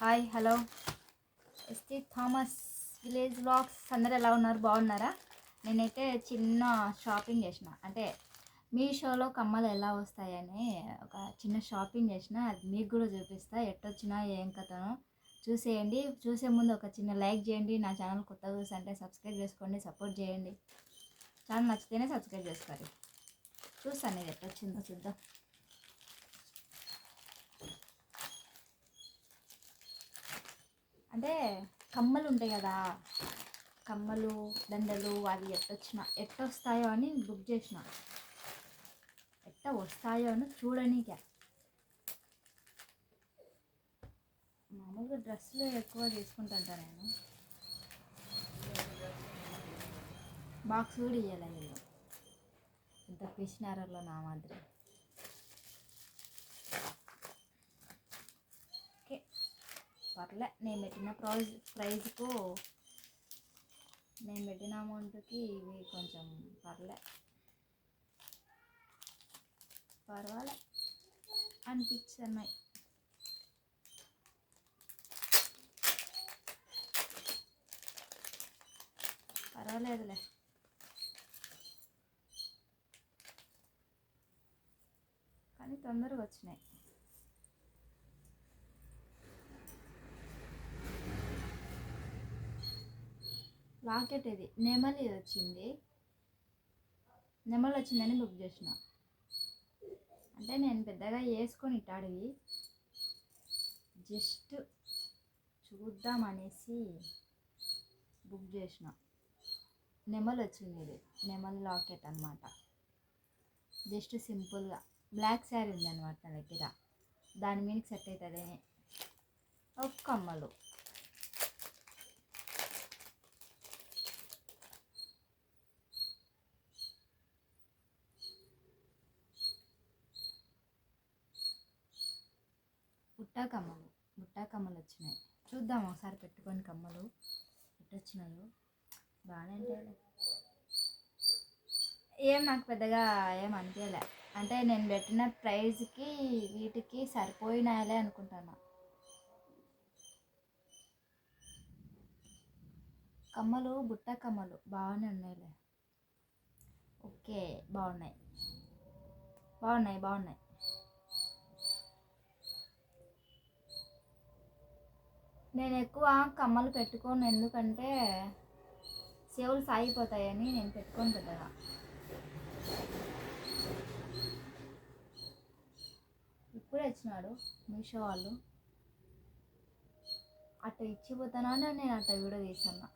Hi hello S T Thomas village blogs అందరు ఎలా ఉన్నారు? బాగున్నారా? నేనైతే చిన్న షాపింగ్ చేసిన. అంటే మీషోలో కమ్మలు ఎలా వస్తాయని ఒక చిన్న షాపింగ్ చేసిన. అది మీకు కూడా చూపిస్తా. ఎట్టొచ్చినా ఏం కథనో చూసేయండి. చూసే ముందు ఒక చిన్న లైక్ చేయండి. నా ఛానల్ కొత్తగా అంటే సబ్స్క్రైబ్ చేసుకోండి. సపోర్ట్ చేయండి. ఛానల్ నచ్చితేనే సబ్స్క్రైబ్ చేసుకోవాలి చూస్తాను ఇది ఎట్టొచ్చిందో చూద్దాం. అంటే కమ్మలు ఉంటాయి కదా. కమ్మలు దండలు అవి ఎట్టొచ్చిన ఎట్టొస్తాయో అని బుక్ చేసిన. ఎట్ట వస్తాయో అని చూడనీకే. మామూలుగా డ్రెస్సులు ఎక్కువ తీసుకుంటాను నేను. బాక్స్ కూడా ఇవ్వాలి వీళ్ళు ఇంత పిసినారలో నా మాదిరి ఓకే పర్లే నేను పెట్టిన ప్రైజ్ ప్రైజ్కు నేను పెట్టిన అమౌంట్కి ఇవి కొంచెం పర్లే. పర్వాలే అనిపిస్తున్నాయి పర్వాలేదులే. కానీ తొందరగా వచ్చినాయి. లాకెట్ ఇది నెమలి వచ్చింది. నెమలి వచ్చిందని బుక్ చేసిన. అంటే నేను పెద్దగా వేసుకొని ఇట్టాడివి జస్ట్ చూద్దామనేసి బుక్ చేసిన. నెమలి వచ్చింది ఇది. నెమలి లాకెట్ అనమాట జస్ట్ సింపుల్గా. బ్లాక్ శారీ ఉంది అనమాట నా దగ్గర. దాని మీద సెట్ అవుతుంది. ఒక్క కమ్మలు బుట్టా కమ్మలు బుట్టా కమ్మలు వచ్చినాయి చూద్దాం ఒకసారి పెట్టుకొని కమ్మలు ఎట్టొచ్చినాయో. బాగానే ఉంటాయి ఏం నాకు పెద్దగా ఏం అనిపించలే అంటే నేను పెట్టిన ప్రైజ్కి వీటికి సరిపోయినాయలే అనుకుంటున్నా కమ్మలు బుట్ట కమ్మలు బాగానే ఉన్నాయిలే. ఓకే బాగున్నాయి. బాగున్నాయి బాగున్నాయి. నేను ఎక్కువ కమ్మలు పెట్టుకోను. ఎందుకంటే చెవులు సాగిపోతాయని నేను పెట్టుకోను పెద్దగా. ఇప్పుడే వచ్చినాడు మీషో వాళ్ళు. అట్ట ఇచ్చిపోతానా నేను అట్ట వీడియో తీసాను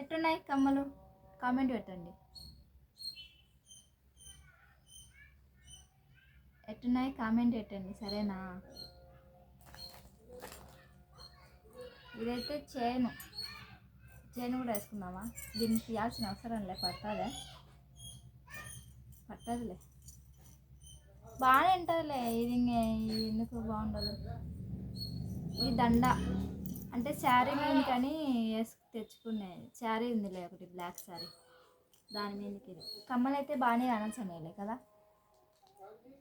ఎట్టున్నాయి కమ్మలు? కామెంట్ పెట్టండి. ఎట్టున్నాయి? కామెంట్ పెట్టండి. సరేనా? ఇదైతే చేను. చేను కూడా వేసుకుందామా? దీన్ని తీయాల్సిన అవసరం లే పట్టదే పట్టదులే. బాగానే ఉంటుందిలే ఇది ఇది ఎందుకు బాగుండదు? ఇది దండ. అంటే శారీ మీద కానీ వేసుకు తెచ్చుకునే శారీ ఉందిలే ఒకటి బ్లాక్ శారీ. దాని మీదకి ఇది. కమ్మలు అయితే బాగానే అనసనేలే కదా?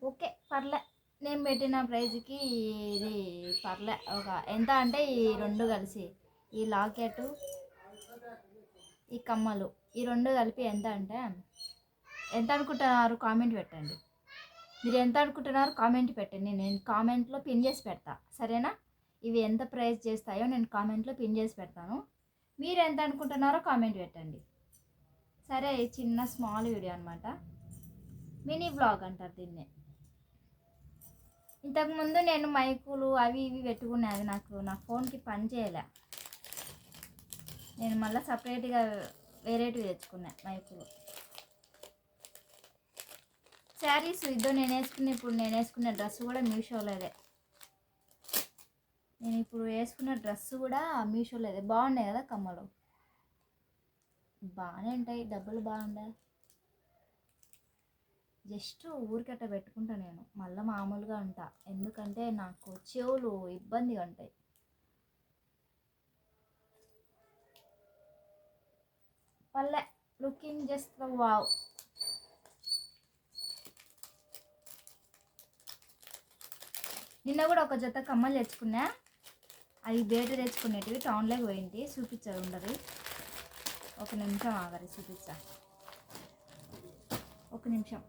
ఓకే పర్లే. నేను పెట్టిన ప్రైజ్కి ఇది పర్లే. ఒక ఎంత అంటే ఈ రెండు కలిసి. ఈ లాకెట్ ఈ కమ్మలు ఈ రెండు కలిపి ఎంత అంటే ఎంత అనుకుంటున్నారు కామెంట్ పెట్టండి. మీరు ఎంత అనుకుంటున్నారు కామెంట్ పెట్టండి. నేను కామెంట్లో పిన్ చేసి పెడతా. సరేనా? ఇవి ఎంత ప్రైస్ చేస్తాయో నేను కామెంట్లో పిన్ చేసి పెడతాను. మీరు ఎంత అనుకుంటున్నారో కామెంట్ పెట్టండి. సరే చిన్న స్మాల్ వీడియో అనమాట మినీ బ్లాగ్ అంటారు దీన్నే. ఇంతకుముందు నేను మైకులు అవి ఇవి పెట్టుకునే అది నాకు నా ఫోన్కి పని చేయలే. నేను మళ్ళీ సపరేట్గా వేరేటివి తెచ్చుకున్నా మైకులు. శారీస్ ఇద్దరు నేను వేసుకున్న ఇప్పుడు నేను వేసుకున్న డ్రెస్ కూడా మీషోలోదే. నేను ఇప్పుడు వేసుకున్న డ్రెస్ కూడా మీషోలోదే. బాగున్నాయి కదా కమ్మలు? బాగానే ఉంటాయి. డబ్బులు బాగుండే. జస్ట్ ఊరికట్ట పెట్టుకుంటా నేను. మళ్ళీ మామూలుగా ఉంటా ఎందుకంటే నాకు చెవులు ఇబ్బందిగా ఉంటాయి పల్లె లుకింగ్ జస్ట్ వావ్ నిన్న కూడా ఒక జత కమ్మలు తెచ్చుకున్నా. అవి బయట తెచ్చుకునేటివి టౌన్లోకి పోయింది చూపించారు ఉండదు ఒక నిమిషం ఆగరు చూపించా. ఒక నిమిషం.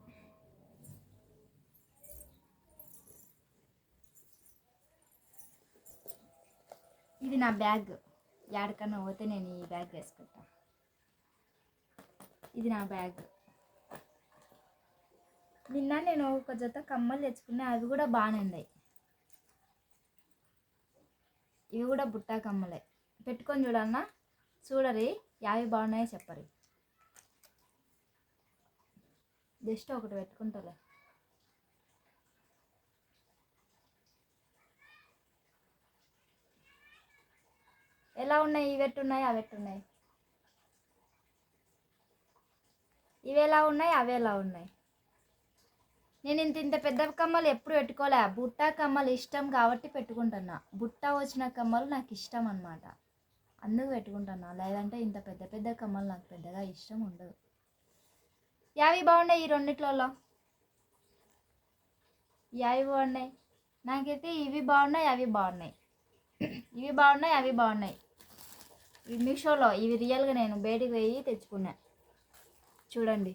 ఇది నా బ్యాగ్. ఎక్కడికన్నా పోతే నేను ఈ బ్యాగ్ వేసుకుంటా. ఇది నా బ్యాగ్. నిన్న నేను ఒక జత కమ్మలు తెచ్చుకున్నా అవి కూడా బాగానే ఉన్నాయి. ఇవి కూడా బుట్టా కమ్మలే. పెట్టుకొని చూడన్నా చూడరి యావి బాగున్నాయో చెప్పరి. జస్ట్ ఒకటి పెట్టుకుంటాలే. ఎలా ఉన్నాయి? ఇవి ఎట్టున్నాయి? అవి ఎట్టున్నాయి? ఇవి ఎలా ఉన్నాయి? అవి ఎలా ఉన్నాయి? నేను ఇంత ఇంత పెద్ద కమ్మలు ఎప్పుడు పెట్టుకోలే. బుట్ట కమ్మలు ఇష్టం కాబట్టి పెట్టుకుంటున్నా. బుట్ట వచ్చిన కమ్మలు నాకు ఇష్టం అనమాట అందుకు పెట్టుకుంటున్నా. లేదంటే ఇంత పెద్ద పెద్ద కమ్మలు నాకు పెద్దగా ఇష్టం ఉండదు. యావి బాగున్నాయి ఈ రెండిట్లలో? యావి బాగున్నాయి. నాకైతే ఇవి బాగున్నాయి అవి బాగున్నాయి. ఇవి బాగున్నాయి అవి బాగున్నాయి. ఈ మీషోలో ఇవి రియల్గా నేను బయటికి పోయి తెచ్చుకున్నా. చూడండి.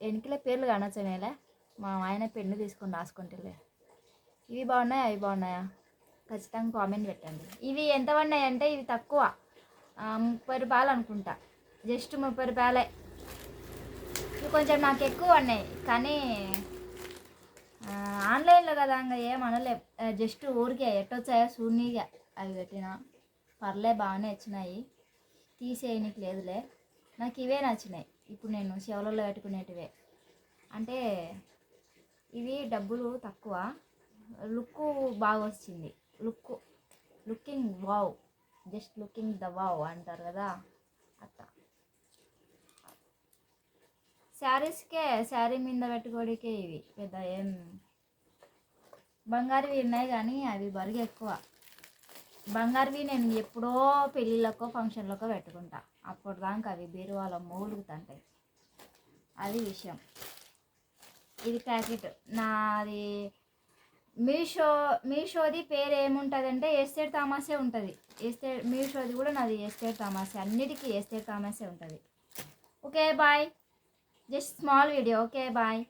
వెనకలే పేర్లు కానొచ్చనేలే. మా ఆయన పెన్ను తీసుకొని రాసుకుంటేలే. ఇవి బాగున్నాయా? అవి బాగున్నాయా? ఖచ్చితంగా కామెంట్ పెట్టండి. ఇవి ఎంత పడినాయి అంటే ఇవి తక్కువ. ముప్పై రూపాయలు అనుకుంటా. జస్ట్ ముప్పై రూపాయలే. ఇవి కొంచెం నాకు ఎక్కువ ఉన్నాయి కానీ ఆన్లైన్లో కదా ఇంకా ఏం అనలే. జస్ట్ ఊరికే ఎట్టొచ్చాయో సూనీగా అవి పెట్టిన. పర్లే బాగానే వచ్చినాయి. తీసేయనికి లేదులే. నాకు ఇవే నచ్చినాయి. ఇప్పుడు నేను చెవులలో పెట్టుకునేటివే. అంటే ఇవి డబ్బులు తక్కువ. లుక్ బాగా వచ్చింది. Look looking wow. Just looking the wow అంటారు కదా. అట్లా శారీస్కే శారీ మీద పెట్టుకోడికే ఇవి. పెద్ద ఏం బంగారువి ఉన్నాయి కానీ అవి బరుగు ఎక్కువ. బంగారువి నేను ఎప్పుడో పెళ్ళిళ్ళకో ఫంక్షన్లకో పెట్టుకుంటా. అప్పుడు దాకా అవి బీరువాలో మూలుగుతుంటాయి. అది విషయం. ఇది ప్యాకెట్. నాది మీషో మీషోది పేరు ఏముంటుందంటే ఎస్టేట్ తామాసే ఉంటుంది. ఎస్టేట్ మీషోది కూడా నాది ఎస్టేట్ తామాసే అన్నిటికీ ఎస్టేట్ తామాసే ఉంటుంది. Okay bye. Just small video okay bye